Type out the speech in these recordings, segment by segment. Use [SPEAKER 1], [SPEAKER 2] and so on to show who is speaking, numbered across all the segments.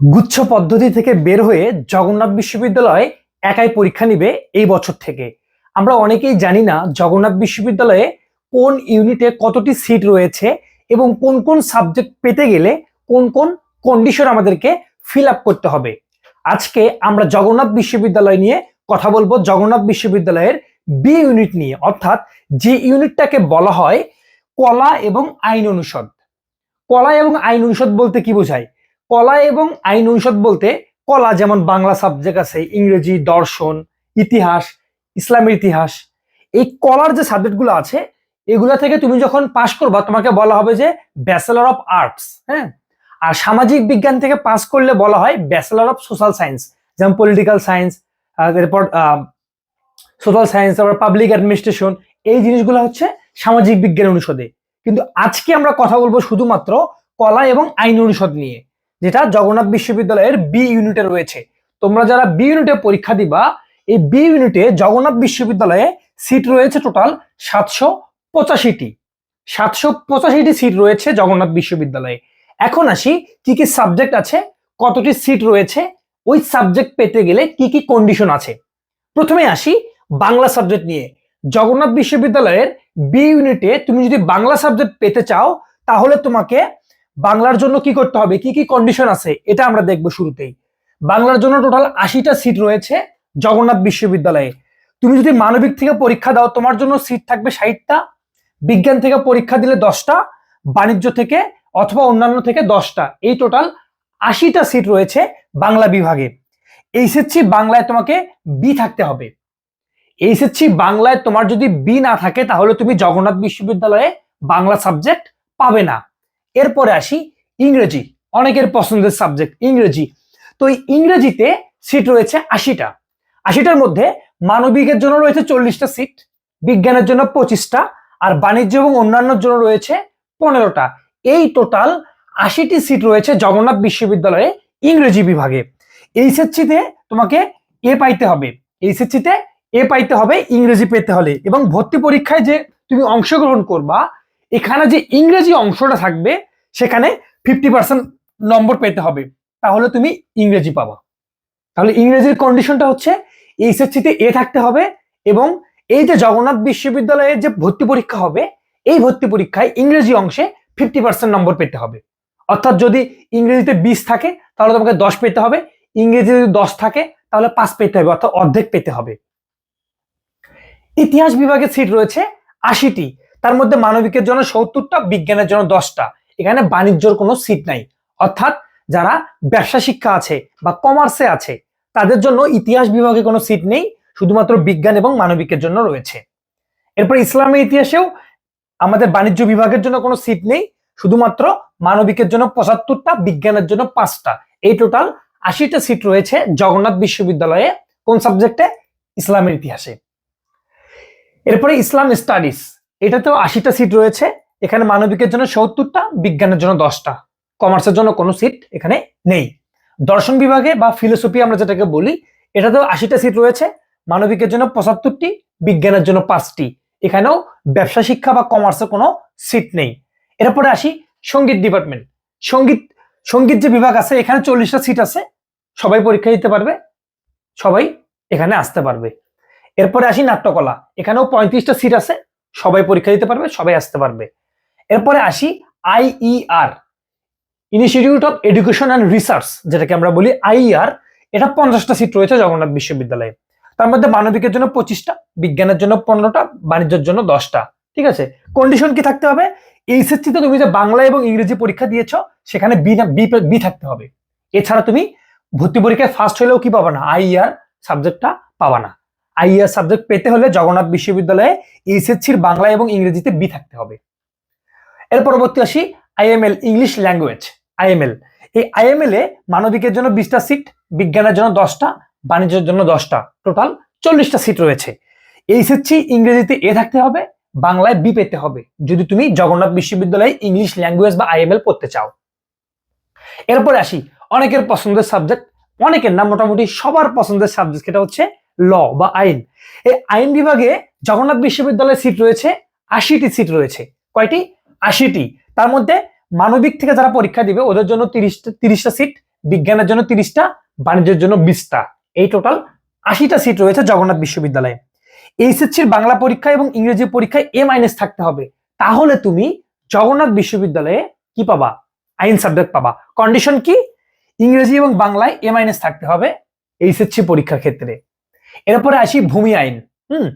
[SPEAKER 1] গুচ্ছ পদ্ধতি থেকে বের হয়ে জগন্নাথ বিশ্ববিদ্যালয় একাই পরীক্ষা নিবে এই বছর থেকে। আমরা অনেকেই জানি না জগন্নাথ বিশ্ববিদ্যালয়ে কোন ইউনিটে কতটি সিট রয়েছে এবং কোন কোন সাবজেক্ট পেতে গেলে কোন কোন কন্ডিশন আমাদেরকে ফিল আপ করতে হবে। আজকে আমরা জগন্নাথ বিশ্ববিদ্যালয় নিয়ে কথা বলব জগন্নাথ বিশ্ববিদ্যালয়ের বি ইউনিট নিয়ে, অর্থাৎ যে ইউনিটটাকে বলা হয় কলা এবং আইন অনুষদ। কলা এবং আইন অনুষদ বলতে কি বোঝায়? কলা এবং আইন অনুষদ বলতে কলা যেমন বাংলা সাবজেক্ট আছে, ইংরেজি, দর্শন, ইতিহাস, ইসলামের ইতিহাস, এই কলার যে সাবজেক্টগুলো আছে, এগুলা থেকে তুমি যখন পাশ করবা, তোমাকে বলা হবে যে ব্যাচেলর অফ আর্টস হ্যাঁ? আর সামাজিক বিজ্ঞান থেকে পাস করলে বলা হয় ব্যাচেলর অফ সোশ্যাল সায়েন্স যেমন পলিটিক্যাল সায়েন্স এরপর সোশ্যাল সায়েন্স তারপর পাবলিক অ্যাডমিনিস্ট্রেশন এই জিনিসগুলো হচ্ছে সামাজিক বিজ্ঞান অনুষদে। কিন্তু আজকে আমরা কথা বলব শুধুমাত্র কলা এবং আইন অনুষদ নিয়ে। যেটা জগন্নাথ বিশ্ববিদ্যালয়ের বি ইউনিটে রয়েছে। তোমরা যারা বি ইউনিটে পরীক্ষা দিবা, এই বি ইউনিটে জগন্নাথ বিশ্ববিদ্যালয়ে সিট রয়েছে টোটাল সাতশো পঁচাশিটি। সাতশো পঁচাশিটি সিট রয়েছে জগন্নাথ বিশ্ববিদ্যালয়ে। এখন আসি, কি কি সাবজেক্ট আছে, কতটি সিট রয়েছে, ওই সাবজেক্ট পেতে গেলে কি কি কন্ডিশন আছে। প্রথমে আসি বাংলা সাবজেক্ট নিয়ে। জগন্নাথ বিশ্ববিদ্যালয়ের বি ইউনিটে তুমি যদি বাংলা সাবজেক্ট পেতে চাও, তাহলে তোমাকে বাংলার জন্য কি করতে হবে? কি কি কন্ডিশন আছে? এটা আমরা দেখব শুরুতেই। বাংলার জন্য টোটাল আশিটা সিট রয়েছে জগন্নাথ বিশ্ববিদ্যালয়ে। তুমি যদি মানবিক থেকে পরীক্ষা দাও, তোমার জন্য সিট থাকবে ষাটটা, বিজ্ঞান থেকে পরীক্ষা দিলে দশটা, বাণিজ্য থেকে অথবা অন্যান্য থেকে দশটা। এই টোটাল আশিটা সিট রয়েছে বাংলা বিভাগে। এইচএসসি বাংলায় তোমাকে বি থাকতে হবে। এইচএসসি বাংলায় তোমার যদি বি না থাকে, তাহলে তুমি জগন্নাথ বিশ্ববিদ্যালয়ে বাংলা সাবজেক্ট পাবে না। এরপরে আসি ইংরেজি। অনেকের পছন্দের সাবজেক্ট ইংরেজি। তো এই ইংরেজিতে সিট রয়েছে আশিটা। আশিটার মধ্যে মানবিকের জন্য রয়েছে চল্লিশটা সিট বিজ্ঞানের জন্য পঁচিশটা, আর বাণিজ্য এবং অন্যান্যর জন্য রয়েছে পনেরোটা। এই টোটাল আশিটি সিট রয়েছে জগন্নাথ বিশ্ববিদ্যালয়ে ইংরেজি বিভাগে। এইচএসসিতে তোমাকে এ পাইতে হবে। এইচএসসিতে এ পাইতে হবে ইংরেজি পেতে হলে এবং ভর্তি পরীক্ষায় যে তুমি অংশগ্রহণ করবা এখানে যে ইংরেজি অংশটা থাকবে, সেখানে ফিফটি পার্সেন্ট নম্বর পেতে হবে। তাহলে তুমি ইংরেজি পাবা। তাহলে ইংরেজির কন্ডিশনটা হচ্ছে এইচএসসিতে এ থাকতে হবে এবং এই যে জগন্নাথ বিশ্ববিদ্যালয়ের যে ভর্তি পরীক্ষা হবে, এই ভর্তি পরীক্ষায় ইংরেজি অংশে ফিফটি পার্সেন্ট নম্বর পেতে হবে। অর্থাৎ যদি ইংরেজিতে বিশ থাকে, তাহলে তোমাকে দশ পেতে হবে। ইংরেজি যদি দশ থাকে, তাহলে পাঁচ পেতে হবে, অর্থাৎ অর্ধেক পেতে হবে। ইতিহাস বিভাগের সিট রয়েছে আশিটি। তার মধ্যে মানবিকের জন্য সত্তরটা, বিজ্ঞানের জন্য দশটা। এখানে বাণিজ্যর কোনো সিট নাই। অর্থাৎ যারা ব্যবসা শিক্ষা আছে বা কমার্সে আছে, তাদের জন্য ইতিহাস বিভাগে কোনো সিট নেই, শুধুমাত্র বিজ্ঞান এবং মানবিকের জন্য রয়েছে। এরপর ইসলামের ইতিহাসেও আমাদের বাণিজ্য বিভাগের জন্য কোনো সিট নেই, শুধুমাত্র মানবিকের জন্য পঁচাত্তরটা, বিজ্ঞানের জন্য পাঁচটা। এই টোটাল আশিটা সিট রয়েছে জগন্নাথ বিশ্ববিদ্যালয়ে কোন সাবজেক্টে ইসলামের ইতিহাসে। এরপরে ইসলাম স্টাডিজ এটাতেও আশিটা সিট রয়েছে। এখানে মানবিকের জন্য সত্তরটা, বিজ্ঞানের জন্য দশটা। কমার্সের জন্য কোনো সিট এখানে নেই। দর্শন বিভাগে বা ফিলোসফি আমরা যেটাকে বলি, এটাতেও আশিটা সিট রয়েছে। মানবিকের জন্য পঁচাত্তরটি, বিজ্ঞানের জন্য পাঁচটি। এখানেও ব্যবসা, শিক্ষা বা কমার্সের কোনো সিট নেই। এরপরে আসি সংগীত ডিপার্টমেন্ট সংগীত সংগীত যে বিভাগ আছে, এখানে চল্লিশটা সিট আছে। সবাই পরীক্ষা দিতে পারবে। সবাই এখানে আসতে পারবে। এরপরে আসি নাট্যকলা। এখানেও পঁয়ত্রিশটা সিট আছে। সবাই পরীক্ষা দিতে পারবে, সবাই আসতে পারবে। এরপরে আসি IER institute of education and research যেটাকে আমরা বলি আইইআর এটা পঞ্চাশটা সিট রয়েছে জগন্নাথ বিশ্ববিদ্যালয়ে। তার মধ্যে মানবিকের জন্য পঁচিশটা, বিজ্ঞানের জন্য পনেরোটা, বাণিজ্যের জন্য দশটা, ঠিক আছে? কন্ডিশন কি থাকতে হবে? এইচএসসিতে তুমি যে বাংলা এবং ইংরেজি পরীক্ষা দিয়েছ, সেখানে বি না বি বি থাকতে হবে। এছাড়া তুমি ভর্তি পরীক্ষায় ফার্স্ট হলেও কি পাবা না? আইইআর সাবজেক্টটা পাবা না। আইইআর সাবজেক্ট পেতে হলে জগন্নাথ বিশ্ববিদ্যালয়ে এইচএসসির বাংলা এবং ইংরেজিতে বি থাকতে হবে। এর পরবর্তী আসি আইএমএল ইংলিশ ল্যাঙ্গুয়েজ আইএমএল এই আইএমএল এ মানবিকের জন্য বিশটা সিট বিজ্ঞানের জন্য দশটা, বাণিজ্যের জন্য দশটা। টোটাল চল্লিশটা সিট রয়েছে। এইচএসসি ইংরেজিতে এ থাকতে হবে, বাংলায় বি পেতে হবে। যদি তুমি জগন্নাথ বিশ্ববিদ্যালয়ে ইংলিশ ল্যাঙ্গুয়েজ বা আইএমএল পড়তে চাও। এরপরে আসি অনেকের পছন্দের সাবজেক্ট অনেকের না, মোটামুটি সবার পছন্দের সাবজেক্ট এটা হচ্ছে ল বা আইন। এই আইন বিভাগে জগন্নাথ বিশ্ববিদ্যালয়ের সিট রয়েছে, আশিটি সিট রয়েছে। কয়টি? আশিটি। তার মধ্যে মানবিক থেকে যারা পরীক্ষা দিবে, ওদের জন্য তিরিশটা তিরিশটা সিট, বিজ্ঞানের জন্য তিরিশটা, বাণিজ্যের জন্য বিশটা। এই টোটাল আশিটা সিট রয়েছে জগন্নাথ বিশ্ববিদ্যালয়ে। এইচএসসির বাংলা পরীক্ষা এবং ইংরেজি পরীক্ষায় এ মাইনাস থাকতে হবে। তাহলে তুমি জগন্নাথ বিশ্ববিদ্যালয়ে কি পাবা? আইন সাবজেক্ট পাবা। কন্ডিশন কি? ইংরেজি এবং বাংলায় এ মাইনাস থাকতে হবে এইচএসসি পরীক্ষার ক্ষেত্রে। এরপরে আসি ভূমি আইন। হুম?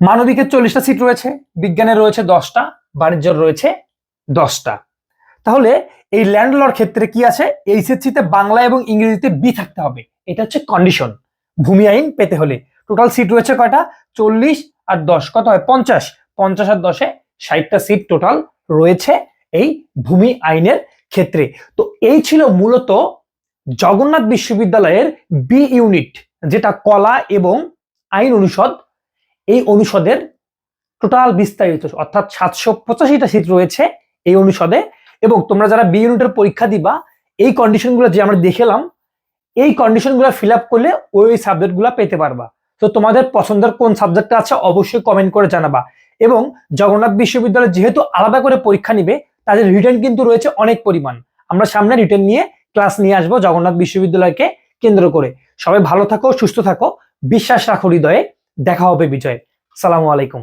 [SPEAKER 1] মানবিকের চল্লিশটা সিট রয়েছে বিজ্ঞানের রয়েছে দশটা, বাণিজ্যের রয়েছে দশটা। তাহলে এই ল্যান্ড লর ক্ষেত্রে কি আছে? এইচএসসি তে বাংলা এবং ইংরেজিতে বি থাকতে হবে। এটা হচ্ছে কন্ডিশন ভূমি আইন পেতে হলে। টোটাল সিট রয়েছে কয়টা? চল্লিশ আর দশ। কত হয়? পঞ্চাশ। পঞ্চাশ আর দশে ষাটটা সিট টোটাল রয়েছে এই ভূমি আইনের ক্ষেত্রে। তো এই ছিল মূলত জগন্নাথ বিশ্ববিদ্যালয়ের বি ইউনিট যেটা কলা এবং আইন অনুষদ, এই অনুষদের টোটাল বিস্তারিত, অর্থাৎ সাতশো পঁচাশিটা সিট রয়েছে এই অনুষদে। এবং তোমরা যারা বি ইউনিটের পরীক্ষা দিবা, এই কন্ডিশনগুলো যে আমরা দেখেলাম, এই কন্ডিশনগুলো ফিল আপ করলে ওই সাবজেক্টগুলো পেতে পারবা। তো তোমাদের পছন্দের কোন সাবজেক্টটা আছে অবশ্যই কমেন্ট করে জানাবা। এবং জগন্নাথ বিশ্ববিদ্যালয় যেহেতু আলাদা করে পরীক্ষা নিবে, তাদের রিটার্ন কিন্তু রয়েছে অনেক পরিমাণ। আমরা সামনে রিটার্ন নিয়ে ক্লাস নিয়ে আসব জগন্নাথ বিশ্ববিদ্যালয়কে কেন্দ্র করে। সবাই ভালো থাকো সুস্থ থাকো। বিশ্বাস রাখো হৃদয়ে। দেখা হবে বিজয়। সালামু আলাইকুম।